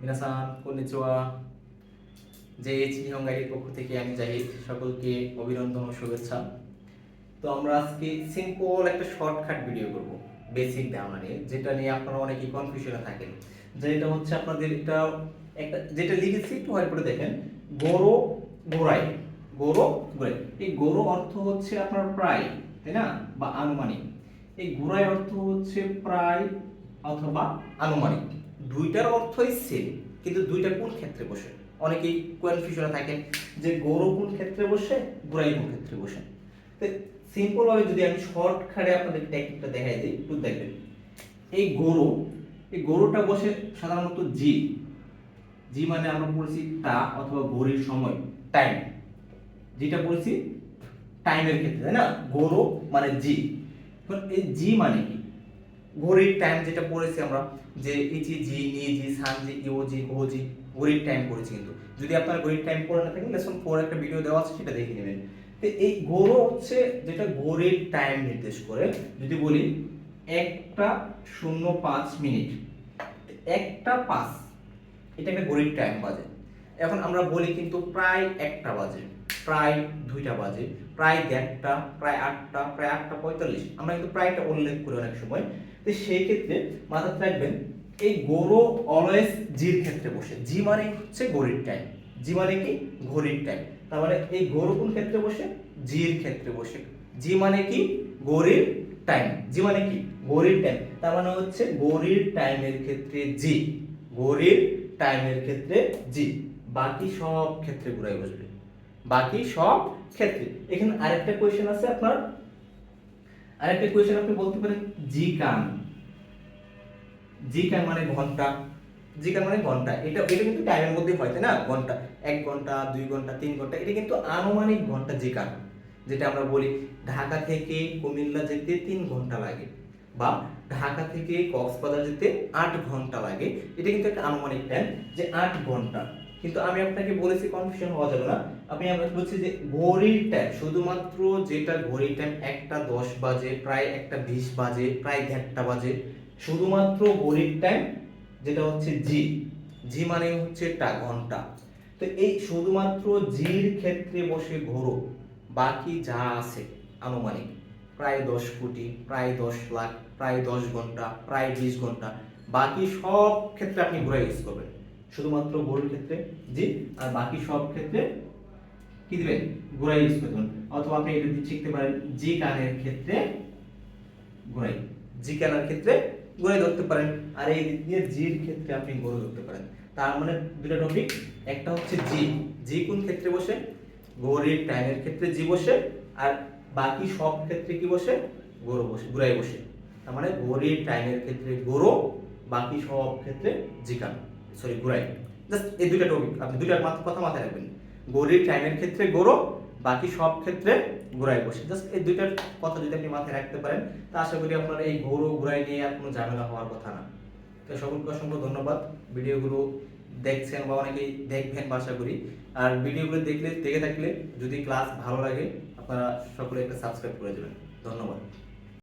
মিনাসান কন্নিচুয়া যে এইচ নিহঙ্গাইয়ের পক্ষ থেকে আমি জাহিদ সকলকে অভিনন্দন ও শুভেচ্ছা। তো আমরা আজকে সিম্পল একটা শর্টকাট ভিডিও করব বেসিক ধারণা নিয়ে, যেটা নিয়ে আপনারা অনেকেই কনফিউশনে থাকেন। যেটা হচ্ছে আপনাদের একটা একটা, যেটা লিখেছি একটু হয় করে দেখেন। গরো গোড়াই গরো গোড়াই। এই গরো অর্থ হচ্ছে আপনার প্রায়, তাই না? বা আনুমানিক। এই গোড়াই অর্থ হচ্ছে প্রায় অথবা আনুমানিক। দুইটার অর্থই সেম কিন্তু দুইটা কোন ক্ষেত্রে বসে? অনেকেই কনফিউশনে থাকেন যে গরু কোন ক্ষেত্রে বসে, গোড়াই কোন ক্ষেত্রে বসে। তো সিম্পল ভাবে যদি আমি শর্টকাটে আপনাদের টেকনিকটা দেখাই দিই, একটু দেখবেন এই গরু এই গরুটা বসে সাধারণত জি জি মানে আমরা পড়েছি তা অথবা ঘড়ির সময় টাইম যেটা পড়েছি টাইমের ক্ষেত্রে, তাই না? গরু মানে জি এই জি মানে কি? ঘড়ির টাইম যেটা পড়েছি আমরা, যে ইচি, জি, নি, জি, সান, জি ইও জি, ও, জি, ঘড়ির টাইম পড়েছি কিন্তু। যদি আপনার ঘড়ির টাইম পড়ে না থাকেন লেসন ফোর একটা ভিডিও দেওয়া আছে, সেটা দেখে নেবেন। তো এই গরু হচ্ছে যেটা ঘড়ির টাইম নির্দেশ করে। যদি বলি, একটা শূন্য পাঁচ মিনিট। একটা পাঁচ, এটা একটা ঘড়ির টাইম বাজে। এখন আমরা বলি কিন্তু প্রায় একটা বাজে, প্রায় দুইটা বাজে, প্রায় দেড়টা, প্রায় আটটা প্রায় আটটা পঁয়তাল্লিশ। আমরা কিন্তু প্রায়টা উল্লেখ করি অনেক সময়। তো সেই ক্ষেত্রে মাথায় রাখবেন, এই গরু অলওয়েজ জির ক্ষেত্রে বসে। জি মানে হচ্ছে ঘড়ির টাইম জি মানে কি? ঘড়ির টাইম তার মানে এই গরু কোন ক্ষেত্রে বসে? জির ক্ষেত্রে বসে। জি মানে কি? ঘড়ির টাইম জি মানে কি? ঘড়ির টাইম তার মানে হচ্ছে ঘড়ির টাইমের ক্ষেত্রে জি। ঘড়ির টাইমের ক্ষেত্রে জি। বাকি সব ক্ষেত্রে ঘুরাই বসবে। বাকি সব ক্ষেত্রে। এখানে আরেকটা কোয়েশ্চেন আছে আপনার। আরেকটা কোয়েশ্চেন আপনি বলতে পারেন জি কান জি কান মানে ঘণ্টা। জি কান মানে ঘণ্টা। এটা এটা কিন্তু টাইমের মধ্যে হয়, তাই না? ঘণ্টা। এক ঘণ্টা, দুই ঘণ্টা, তিন ঘণ্টা। এটা কিন্তু আনুমানিক ঘণ্টা জি কান যেটা আমরা বলি, ঢাকা থেকে কুমিল্লা যেতে তিন ঘণ্টা লাগে বা ঢাকা থেকে কক্সবাজার যেতে আট ঘণ্টা লাগে। এটা কিন্তু একটা আনুমানিক টাইম যে আট ঘণ্টা। কিন্তু আমি আপনাকে বলেছি কনফিউশন হওয়া যাবে না। আমি আপনাকে বলছি যে ঘড়ির টাইম শুধুমাত্র যেটা ঘড়ির টাইম একটা দশ বাজে, প্রায় একটা বিশ বাজে, প্রায় দেড়টা বাজে, শুধুমাত্র ঘড়ির টাইম যেটা হচ্ছে জি জি মানে হচ্ছে টা ঘণ্টা। তো এই শুধুমাত্র জির ক্ষেত্রে বসে ঘোরো, বাকি যা আছে আনুমানিক, প্রায় দশ কোটি, প্রায় দশ লাখ, প্রায় দশ ঘণ্টা, প্রায় বিশ ঘণ্টা, বাকি সব ক্ষেত্রে আপনি ঘোরা ইউজ করবেন। শুধুমাত্র গরুর ক্ষেত্রে জি, আর বাকি সব ক্ষেত্রে কি দিবেন? ঘোড়া ইউজ অথবা আপনি এটা শিখতে পারেন, জি কানের ক্ষেত্রে ঘোড়াই জি কানের ক্ষেত্রে ঘোড়াই ধরতে পারেন। আর এই দিক দিয়ে জির ক্ষেত্রে আপনি গরু ধরতে পারেন। তার মানে দুটো টপিক একটা হচ্ছে জি। জি কোন ক্ষেত্রে বসে? ঘড়ির টাইমের ক্ষেত্রে জি বসে, আর বাকি সব ক্ষেত্রে কি বসে? গরু বসে, ঘুরাই বসে। তার মানে ঘড়ির টাইমের ক্ষেত্রে গরু বাকি সব ক্ষেত্রে জিকান সরি ঘুরাই জাস্ট এই দুইটা টপিক আপনি দুইটা মাথা কথা মাথায় রাখবেন। ঘড়ির টাইমের ক্ষেত্রে গরু বাকি সব ক্ষেত্রে ঘুরাই বসে। জাস্ট এই দুইটার কথা যদি আপনি মাথায় রাখতে পারেন, তা আশা করি আপনার এই গরু ঘুরাই নিয়ে আর কোনো ঝামেলা হওয়ার কথা না। তো সকলকে অসংখ্য ধন্যবাদ। ভিডিওগুলো দেখছেন বা অনেকেই দেখবেন বা আশা করি। আর ভিডিওগুলো দেখলে দেখে থাকলে যদি ক্লাস ভালো লাগে, আপনারা সকলে একটা সাবস্ক্রাইব করে দেবেন। ধন্যবাদ।